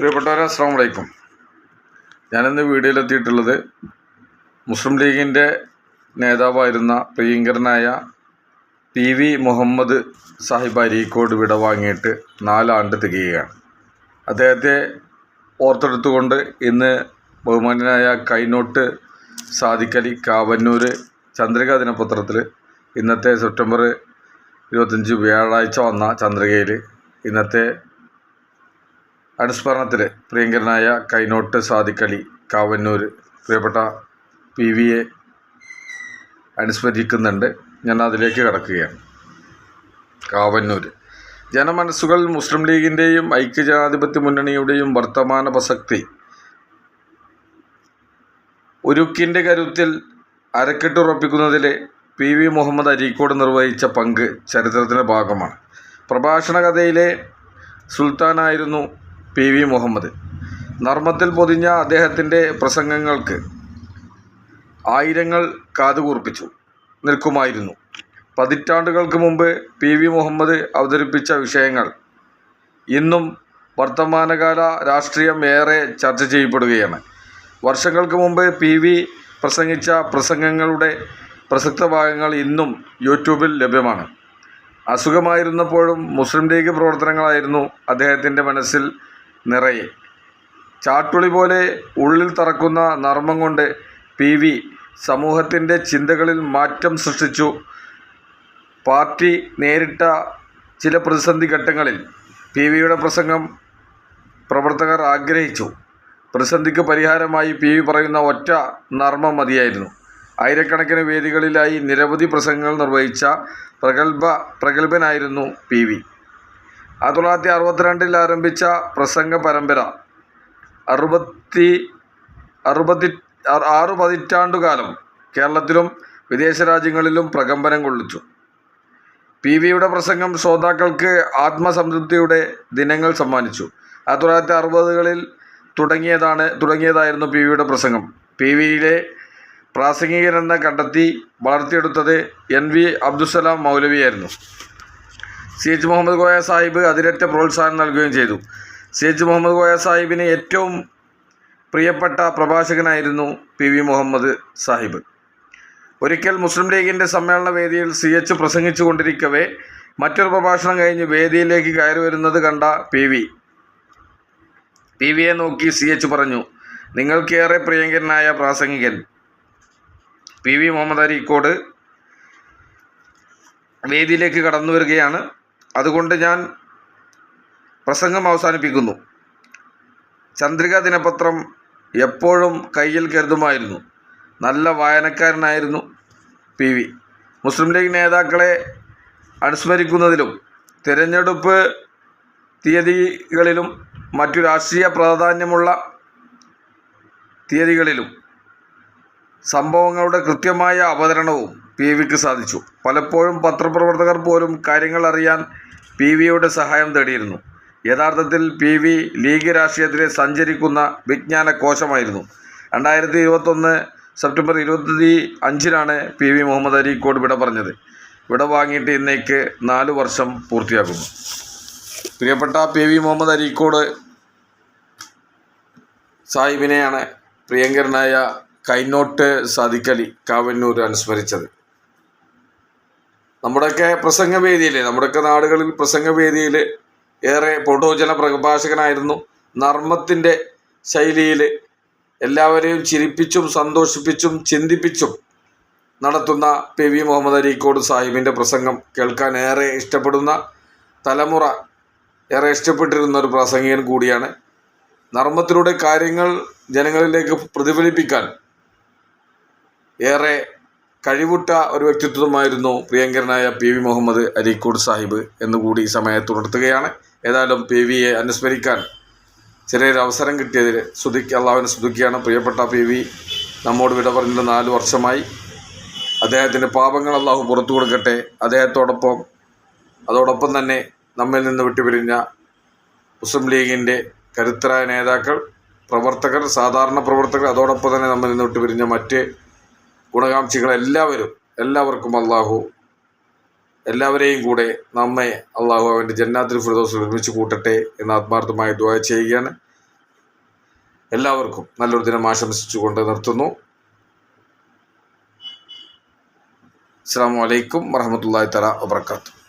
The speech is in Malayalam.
പ്രിയപ്പെട്ടവരെ അസ്സാം വലൈക്കും ഞാനിന്ന് വീഡിയോയിലെത്തിയിട്ടുള്ളത് മുസ്ലിം ലീഗിന്റെ നേതാവായിരുന്ന പ്രിയങ്കരനായ പി വി മുഹമ്മദ് സാഹിബ് അരീക്കോട് വിട വാങ്ങിയിട്ട് നാലാണ്ട് തികയുകയാണ്. അദ്ദേഹത്തെ ഓർത്തെടുത്തുകൊണ്ട് ഇന്ന് ബഹുമാന്യനായ കൈനോട്ട് സാദിക്കലി കാവന്നൂർ ചന്ദ്രിക ദിനപത്രത്തിൽ ഇന്നത്തെ സെപ്റ്റംബർ ഇരുപത്തഞ്ച് വ്യാഴാഴ്ച വന്ന ചന്ദ്രികയിൽ ഇന്നത്തെ അനുസ്മരണത്തിൽ പ്രിയങ്കരനായ കൈനോട്ട് സാദിഖലി കാവന്നൂർ പ്രിയപ്പെട്ട പി വിയെ അനുസ്മരിക്കുന്നുണ്ട്. ഞാൻ അതിലേക്ക് കടക്കുകയാണ്. കാവന്നൂർ ജനമനസ്സുകൾ മുസ്ലിം ലീഗിന്റെയും ഐക്യജനാധിപത്യ മുന്നണിയുടെയും വർത്തമാന പ്രസക്തി ഉരുക്കിന്റെ കരുത്തിൽ അരക്കെട്ടുറപ്പിക്കുന്നതിൽ പി വി മുഹമ്മദ് അരീക്കോട് നിർവഹിച്ച പങ്ക് ചരിത്രത്തിന്റെ ഭാഗമാണ്. പ്രഭാഷണ കഥയിലെ സുൽത്താനായിരുന്നു പി വി മുഹമ്മദ്. നർമ്മത്തിൽ പൊതിഞ്ഞ അദ്ദേഹത്തിന്റെ പ്രസംഗങ്ങൾക്ക് ആയിരങ്ങൾ കാതുകൂർപ്പിച്ചു നിൽക്കുമായിരുന്നു. പതിറ്റാണ്ടുകൾക്ക് മുമ്പ് പി വി മുഹമ്മദ് അവതരിപ്പിച്ച വിഷയങ്ങൾ ഇന്നും വർത്തമാനകാല രാഷ്ട്രീയം ഏറെ ചർച്ച ചെയ്യപ്പെടുകയാണ്. വർഷങ്ങൾക്ക് മുമ്പ് പി വി പ്രസംഗിച്ച പ്രസംഗങ്ങളുടെ പ്രസക്ത ഭാഗങ്ങൾ ഇന്നും യൂട്യൂബിൽ ലഭ്യമാണ്. അസുഖമായിരുന്നപ്പോഴും മുസ്ലിം ലീഗ് പ്രവർത്തനങ്ങളായിരുന്നു അദ്ദേഹത്തിന്റെ മനസ്സിൽ നിറയെ. ചാട്ടുളി പോലെ ഉള്ളിൽ തറക്കുന്ന നർമ്മം കൊണ്ട് പി. വി. സമൂഹത്തിന്റെ ചിന്തകളിൽ മാറ്റം സൃഷ്ടിച്ചു. പാർട്ടി നേരിട്ട ചില പ്രതിസന്ധി ഘട്ടങ്ങളിൽ പി. വിയുടെ പ്രസംഗം പ്രവർത്തകർ ആഗ്രഹിച്ചു. പ്രതിസന്ധിക്ക് പരിഹാരമായി പി. വി. പറയുന്ന ഒറ്റ നർമ്മം മതിയായിരുന്നു. ആയിരക്കണക്കിന് വേദികളിലായി നിരവധി പ്രസംഗങ്ങൾ നിർവഹിച്ച പ്രഗത്ഭ പ്രഗത്ഭനായിരുന്നു പി. വി. ആയിരത്തി തൊള്ളായിരത്തി അറുപത്തിരണ്ടിൽ ആരംഭിച്ച പ്രസംഗ പരമ്പര. അറുപത്തി അറുപത്തി ആറു പതിറ്റാണ്ടുകാലം കേരളത്തിലും വിദേശ രാജ്യങ്ങളിലും പ്രകമ്പനം കൊള്ളിച്ചു. പി വിയുടെ പ്രസംഗം ശ്രോതാക്കൾക്ക് ആത്മസംതൃപ്തിയുടെ ദിനങ്ങൾ സമ്മാനിച്ചു. ആയിരത്തി തൊള്ളായിരത്തി അറുപതുകളിൽ തുടങ്ങിയതാണ് തുടങ്ങിയതായിരുന്നു പി വിയുടെ പ്രസംഗം. പി വിയിലെ പ്രാസംഗികരെന്ന കണ്ടെത്തി വളർത്തിയെടുത്തത് എൻ വി അബ്ദുസലാം മൗലവിയായിരുന്നു. സി എച്ച് മുഹമ്മദ് കോയ സാഹിബ് അതിരറ്റ പ്രോത്സാഹനം നൽകുകയും ചെയ്തു. സി എച്ച് മുഹമ്മദ് കോയ സാഹിബിന് ഏറ്റവും പ്രിയപ്പെട്ട പ്രഭാഷകനായിരുന്നു പി വി മുഹമ്മദ് സാഹിബ്. ഒരിക്കൽ മുസ്ലിം ലീഗിന്റെ സമ്മേളന വേദിയിൽ സി എച്ച് പ്രസംഗിച്ചു കൊണ്ടിരിക്കവേ മറ്റൊരു പ്രഭാഷണം കഴിഞ്ഞ് വേദിയിലേക്ക് കയറി വരുന്നത് കണ്ട പി വി. പി വിയെ നോക്കി സി എച്ച് പറഞ്ഞു നിങ്ങൾക്കേറെ പ്രിയങ്കരനായ പ്രാസംഗികൻ പി വി മുഹമ്മദ് അരീക്കോട് വേദിയിലേക്ക് കടന്നു വരികയാണ്. അതുകൊണ്ട് ഞാൻ പ്രസംഗം അവസാനിപ്പിക്കുന്നു. ചന്ദ്രിക ദിനപത്രം എപ്പോഴും കയ്യിൽ കരുതുമായിരുന്നു. നല്ല വായനക്കാരനായിരുന്നു പി വി. മുസ്ലിം ലീഗ് നേതാക്കളെ അനുസ്മരിക്കുന്നതിലും തിരഞ്ഞെടുപ്പ് തീയതികളിലും മറ്റു രാഷ്ട്രീയ പ്രാധാന്യമുള്ള തീയതികളിലും സംഭവങ്ങളുടെ കൃത്യമായ അവതരണവും പി വിക്ക് സാധിച്ചു. പലപ്പോഴും പത്രപ്രവർത്തകർ പോലും കാര്യങ്ങൾ അറിയാൻ പി വിയുടെ സഹായം തേടിയിരുന്നു. യഥാർത്ഥത്തിൽ പി വി ലീഗ് രാഷ്ട്രീയത്തിലെ സഞ്ചരിക്കുന്ന വിജ്ഞാന കോശമായിരുന്നു. രണ്ടായിരത്തി ഇരുപത്തൊന്ന് സെപ്റ്റംബർ ഇരുപത്തി അഞ്ചിനാണ് പി വി മുഹമ്മദ് അരീക്കോട് വിട പറഞ്ഞത്. വിട വാങ്ങിയിട്ട് ഇന്നേക്ക് നാല് വർഷം പൂർത്തിയാക്കുന്നു പ്രിയപ്പെട്ട പി വി മുഹമ്മദ് അരീക്കോട് സാഹിബിനെയാണ് പ്രിയങ്കരനായ കൈനോട്ട് സാദിഖലി കാവന്നൂർ അനുസ്മരിച്ചത്. നമ്മുടെയൊക്കെ പ്രസംഗവേദിയിൽ നമ്മുടെയൊക്കെ നാടുകളിൽ പ്രസംഗവേദിയിൽ ഏറെ പൊടുജന പ്രഭാഷകനായിരുന്നു. നർമ്മത്തിന്റെ ശൈലിയിൽ എല്ലാവരെയും ചിരിപ്പിച്ചും സന്തോഷിപ്പിച്ചും ചിന്തിപ്പിച്ചും നടത്തുന്ന പി വി മുഹമ്മദ് അരീക്കോട് സാഹിബിന്റെ പ്രസംഗം കേൾക്കാൻ ഏറെ ഇഷ്ടപ്പെടുന്ന തലമുറ ഏറെ ഇഷ്ടപ്പെട്ടിരുന്ന ഒരു പ്രസംഗികൻ കൂടിയാണ്. നർമ്മത്തിലൂടെ കാര്യങ്ങൾ ജനങ്ങളിലേക്ക് പ്രതിഫലിപ്പിക്കാൻ ഏറെ കഴിവുറ്റ ഒരു വ്യക്തിത്വമായിരുന്നു പ്രിയങ്കരനായ പി വി മുഹമ്മദ് അരീക്കോട് സാഹിബ് എന്നുകൂടി ഈ സമയത്ത് ഉണർത്തുകയാണ്. ഏതായാലും പി വിയെ അനുസ്മരിക്കാൻ ചെറിയൊരു അവസരം കിട്ടിയതിൽ സ്തുതിക്ക് അള്ളാഹുവിനെ സ്തുതിക്കുകയാണ്. പ്രിയപ്പെട്ട പി വി നമ്മോട് വിട പറഞ്ഞിട്ട് നാല് വർഷമായി. അദ്ദേഹത്തിന്റെ പാപങ്ങൾ അള്ളാഹു പുറത്തു കൊടുക്കട്ടെ. അദ്ദേഹത്തോടൊപ്പം അതോടൊപ്പം തന്നെ നമ്മിൽ നിന്ന് വിട്ടുപിരിഞ്ഞ മുസ്ലിം ലീഗിന്റെ കരുത്തരായ നേതാക്കൾ പ്രവർത്തകർ സാധാരണ പ്രവർത്തകർ അതോടൊപ്പം തന്നെ നമ്മിൽ നിന്ന് വിട്ടുപിരിഞ്ഞ മറ്റ് ഗുണകാംക്ഷികൾ എല്ലാവരും എല്ലാവർക്കും അള്ളാഹു എല്ലാവരെയും കൂടെ നമ്മെ അള്ളാഹു അവന്റെ ജന്നാത്തിൽ ഫിറദോസിൽ ഒരുമിച്ച് കൂട്ടട്ടെ എന്ന് ആത്മാർത്ഥമായി ദുആ ചെയ്യുകയാണ്. എല്ലാവർക്കും നല്ലൊരു ദിനം ആശംസിച്ചുകൊണ്ട് നിർത്തുന്നു. അസ്സാം വലൈക്കും വറഹമത്തല്ലാ തല വാത്തു